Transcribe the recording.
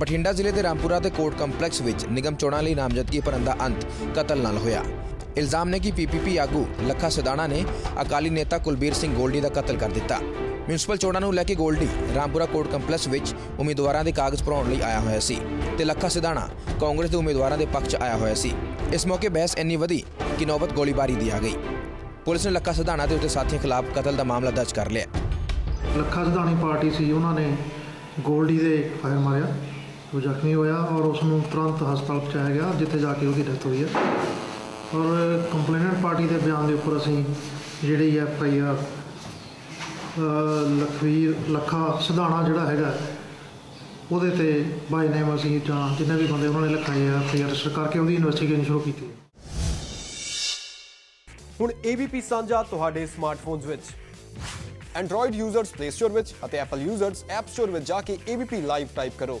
ਬਠਿੰਡਾ ਜ਼ਿਲ੍ਹੇ ਦੇ ਰਾਮਪੁਰਾ ਦੇ ਕੋਰਟ ਕੰਪਲੈਕਸ ਵਿੱਚ ਨਿਗਮ ਚੋਣਾਂ ਲਈ ਨਾਮਜ਼ਦਗੀ ਭਰਨ ਦਾ ਅੰਤ ਕਤਲ ਨਾਲ ਹੋਇਆ। ਇਲਜ਼ਾਮ ਨੇ ਕਿ ਪੀਪੀਪੀ ਆਗੂ ਲੱਖਾ ਸਦਾਣਾ ਨੇ ਅਕਾਲੀ ਨੇਤਾ ਕੁਲਬੀਰ ਸਿੰਘ ਗੋਲਡੀ ਦਾ ਕਤਲ ਕਰ ਦਿੱਤਾ। ਮਿਊਨਿਸਪਲ ਚੋਣਾਂ ਨੂੰ ਲੈ ਕੇ ਗੋਲਡੀ ਰਾਮਪੁਰਾ ਕੋਰਟ ਕੰਪਲੈਕਸ ਵਿੱਚ ਉਮੀਦਵਾਰਾਂ ਦੇ ਕਾਗਜ਼ ਭਰਾਉਣ ਲਈ ਆਇਆ ਹੋਇਆ ਸੀ ਤੇ ਲੱਖਾ ਸਿਧਾਣਾ ਕਾਂਗਰਸ ਦੇ ਉਮੀਦਵਾਰਾਂ ਦੇ ਪੱਖ 'ਚ ਆਇਆ ਹੋਇਆ ਸੀ। ਇਸ ਮੌਕੇ ਬਹਿਸ ਇੰਨੀ ਵਧੀ ਕਿ ਨੌਬਤ ਗੋਲੀਬਾਰੀ ਦੀ ਆ ਗਈ। ਪੁਲਿਸ ਨੇ ਲੱਖਾ ਸਦਾਣਾ ਤੇ ਉਸਦੇ ਸਾਥੀਆਂ ਖਿਲਾਫ ਕਤਲ ਦਾ ਮਾਮਲਾ ਦਰਜ ਕਰ ਲਿਆ। ਲੱਖਾ ਸਿਧਾਣੀ ਪਾਰਟੀ ਸੀ, ਉਹਨਾਂ ਨੇ ਗੋਲਡੀ ਦੇ ਫਾਇਰ ਮਾਰਿਆ। ਉਹ ਜ਼ਖਮੀ ਹੋਇਆ ਔਰ ਉਸ ਨੂੰ ਤੁਰੰਤ ਹਸਪਤਾਲ ਪਹੁੰਚਾਇਆ ਗਿਆ, ਜਿੱਥੇ ਜਾ ਕੇ ਉਹਦੀ ਡੈਥ ਹੋਈ ਹੈ। ਔਰ ਕੰਪਲੇਨੈਂਟ ਪਾਰਟੀ ਦੇ ਬਿਆਨ ਦੇ ਉੱਪਰ ਅਸੀਂ ਜਿਹੜੀ F I R Lakhvir, Lakha Sidhana ਜਿਹੜਾ ਹੈਗਾ, ਉਹਦੇ ਤੇ ਬਾਈ ਨੇਮ ਅਸੀਂ ਜਾਂ ਜਿੰਨੇ ਵੀ ਬੰਦੇ ਉਹਨਾਂ ਨੇ ਲਿਖਾਏ ਆ ਐਫ ਰਜਿਸਟਰ ਕਰਕੇ ਉਹਦੀ ਇਨਵੈਸਟੀਗੇਸ਼ਨ ਸ਼ੁਰੂ ਕੀਤੀ ਹੈ। ਹੁਣ ABP ਸਾਂਝਾ ਤੁਹਾਡੇ ਸਮਾਰਟਫੋਨਸ ਵਿੱਚ। Android ਯੂਜ਼ਰਸ Play Store ਵਿੱਚ ਅਤੇ Apple ਯੂਜ਼ਰਸ App Store ਵਿੱਚ ਜਾ ਕੇ ABP ਲਾਈਵ ਟਾਈਪ ਕਰੋ।